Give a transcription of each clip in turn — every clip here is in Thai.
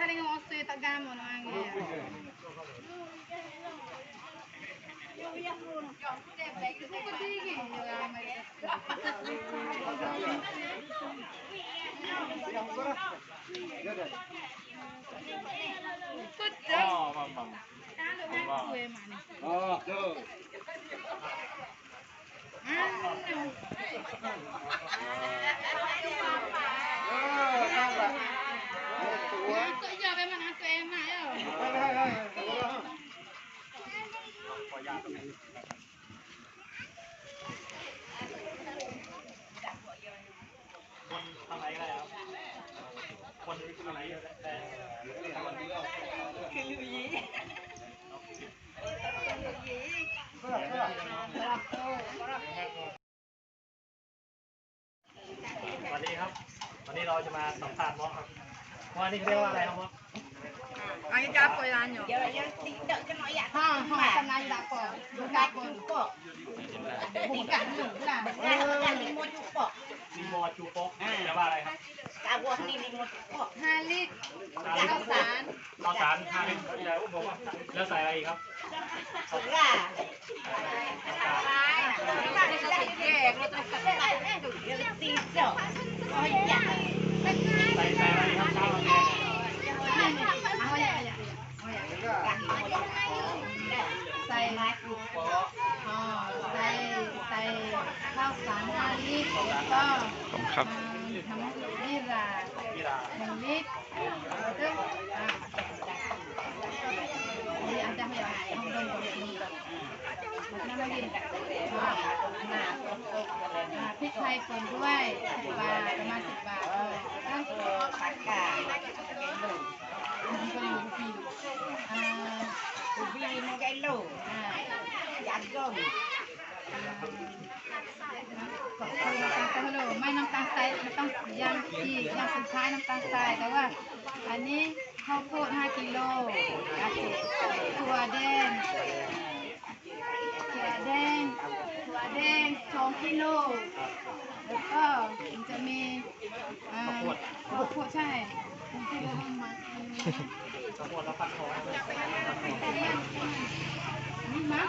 saling ngosu tak gamon angge. Oh, mama. Oh, tuh. Oh, mama. Oh, mama. คนทำอะไรก็ได้ครับคนทำอะไรก็ได้แต่สวัสดีครับ วันนี้เราจะมาสัมภาษณ์มอสครับมอสนี่เรียกว่าอะไรครับมอส Ang ikapoy lang yun. Ha, ha, sanay na ko. Ikapoy. Bukan yun lang. ลิโมจูโป๊กแปลว่าอะไรครับห้าลิตรข้าวสารข้าวสารห้าลิตรแล้วใส่อะไรอีกครับแยกแล้วต้องกัด ใส่ใส่อะไรครับข้าวแกง เอาอย่าอย่าใส่อ๋อใส่ใส่ข้าวสาร ห้าลิตรแล้วก็ครับทำนี่ราพี่าหนึ่งลิตรแล้วก็อ่านี่อันจะให้เอาห้องเดินตรงนี้แล้วก็กินอ่าอ่าพริกไทยป่นด้วยสิบบาทประมาณสิบบาทเออแล้วก็มันก็อยู่ที่อ่าอ่าขอบคุณน้ำตาลทรายไม่น้ำตาลทรายไม่ต้องยังอีกยังสุดท้ายน้ำตาลทรายแต่ว่า อันนี้ข้าวโพด5กิโลอาเจถั่วแดงถั่วแดงถั่วแดง2กิโลแล้วก็มันจะมีข้าวโพดใช่มันที่เราต้องมาข้าวโพดแล้วฟักทองนี่มั้ง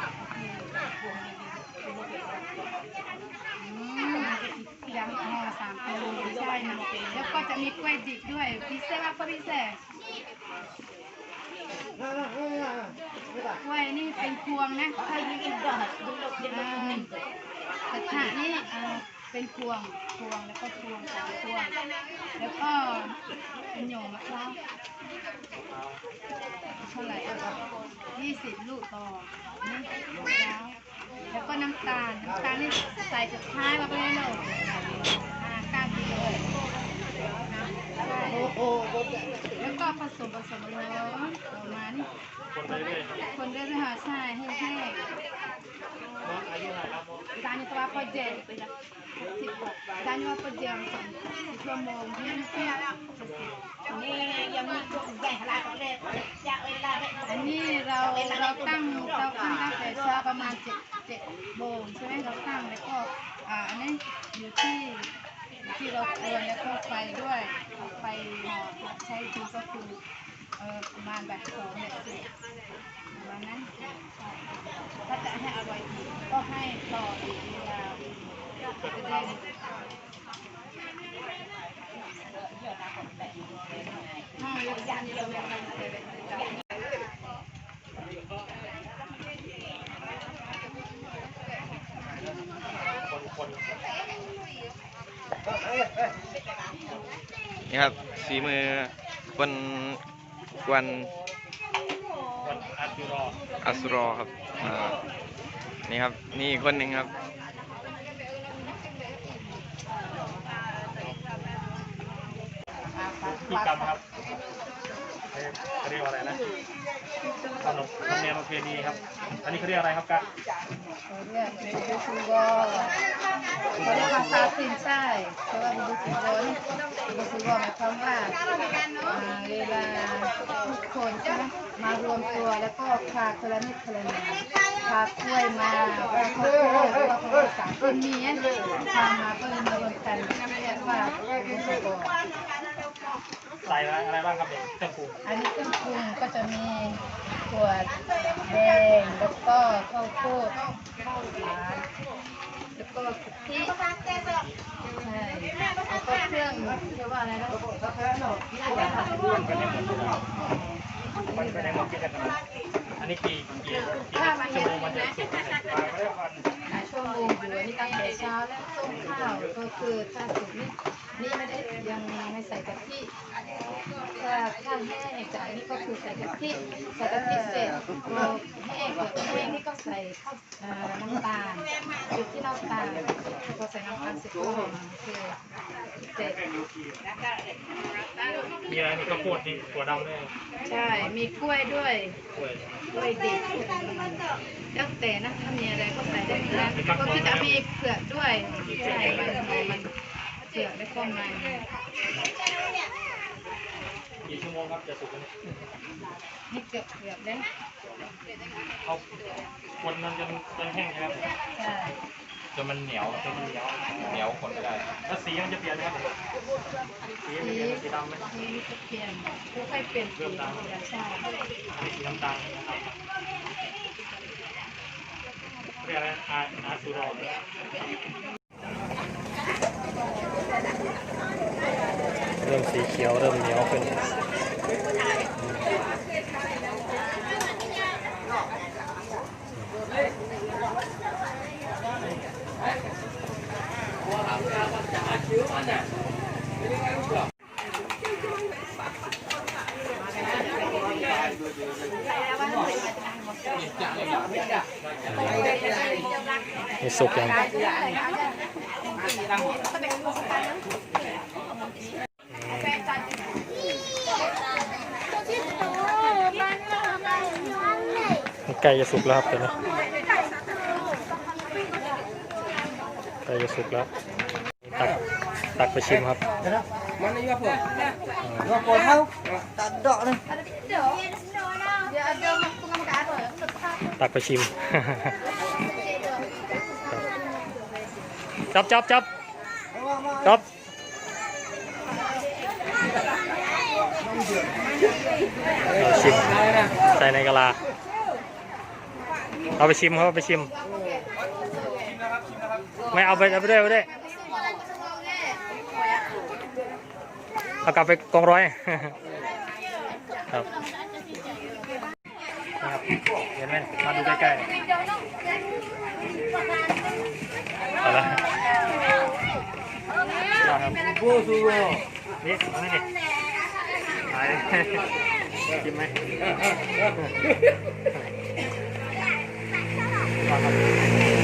ยังห่อสามกิโลใช่นะแล้วก็จะมีกล้วยดิบด้วยพิเศษว่าพิเศษกล้วยนี่เป็นพวงนะถ้าไม่กินดอกกระถานี่เอ่อเป็นพวงพวงแล้วก็พวงสองพวงแล้วก็เป็นหยงมะพร้าวเท่าไหร่ยี่สิบลูกต่อนี่มะพร้าว แล้วก็น้ำตาล น้ำตาลนี่ใส่สุดท้ายมาไปเลยลูกอ่าเก้ากิโลนะใช่แล้วก็ผสมผสมเลยประมาณคนเรื่อยๆคนเรื่อยๆหาใช่ให้ให้มอสอายุเท่าไหร่ครับมอส Tanya tu apa je? Tanya apa je? Promo ni. อันนี้เราเราตั้งเราตั้งตั้งแต่เช้าประมาณเจ็ด จ็ดโมงใช่ไหมเราตั้งแล้วก็อ่าอันนี้อยู่ที่ที่เราควรแล้วก็ไฟด้วยไฟหอใช้ทีก็คือเอ่อประมาณแบบสองแบบสี่ประมาณนั้นถ้าจะให้อร่อยอีกก็ให้ต่ออีกเวลาจะได้ห้ายันเรายังไม่ได้ คนคน นี่ครับสีมือคนกวนคนอัสรอครับนี่ครับ นี่อีกคนหนึ่งครับกรรมครับ เรียกว่าอะไรนะขนบธรรมเนียมประเพณีครับ อันนี้เขาเรียกอะไรครับกะเรียกบุคุโกเขาเรียกภาษาจีนใช่เพราว่าบุคุโกนี่บุคุโกหมายความว่าเวลาทุกคนใช่ไหมมารวมตัวแล้วก็พาคนละนิดคนละหน่อยพากล้วยมาว่าเขาโพดหรือว่าเขาภาษาคนมีพามาก็เลยมารวมกันเรียกว่าบุคุโกใส่อะไรบ้างครับเนี่ยเครื่องปรุงอันนี้เครื่องป จะมีถั่วแดงแล้วก็ข้าวโพดข้าวหวานแล้วก็กะทิใช่แล้วก็เครื่องเรียกว่าอะไรนะอันนี้กี่กี่ชั่วโมงมันจะสุกชั่วโมงอยู่อันนี้ตั้งแต่เช้าแล้วต้มข้าวก็คือถ้าสุกนี่ นี่ไม่ได้ยังไม่ใส่กะทิถ้าถ้าแห้งจากอันนี้ก็คือใส่กะทิใส่กะทิเสร็จพอแห้งเกือบแห้งนี่ก็ใส่ข้าวเอ่อน้ำตาลจุดที่น้ำตาลพอใส่น้ำตาลเสร็จก็คือเสร็จมีอะไรมีข้าวโพดมีถั่วดำด้วยใช่มีกล้วยด้วยกล้วยกล้วยดิบแล้วแต่นะถ้ามีอะไรก็ใส่ได้นะก็คือจะมีเผือกด้วยใช่มันมัน เผือกแล้วก็มันกี่ชั่วโมงครับจะสุกเนี่ยนี่เกือบเผือกแล้วเขาคนมันจนจนแห้งใช่ไหมครับใช่จนมันเหนียวจนมันเหนียวเหนียวคนไม่ได้แล้วสีมันจะเปลี่ยนไหมครับสีมันสีจะเปลี่ยนเป็นสีดำไหมนี่ก็เปลี่ยนค่อยๆเปลี่ยนสีใช่อันนี้สีน้ำตาลนะครับเรียกอะไรอาอาซูโรเริ่ม สีเขียวเริ่มเหนียวขึ้นมีสุกยัง ไก่จะสุกแล้วครับตอนนี้ไก่จะสุกแล้ว ตักตักไปชิมครับ Mana juga apa? Apa tahu? Tak ada ni. เดี๋ยวเดี๋ยวเดี๋ยวมันคุณกำกับเลยสุดท้าย ตักไป ชิมจับจับจับจับเอาชิมใส่ในกะลา เอาไปชิมเขาเอาไปชิม ไม่เอาไปเอาไปด้วยเอาไปด้วยเอากลับไปกองร้อยครับนะครับเห็นไหมมาดูใกล้ๆเอาละยอดครับ Oh, suruh. นี่มายกินไหมครับ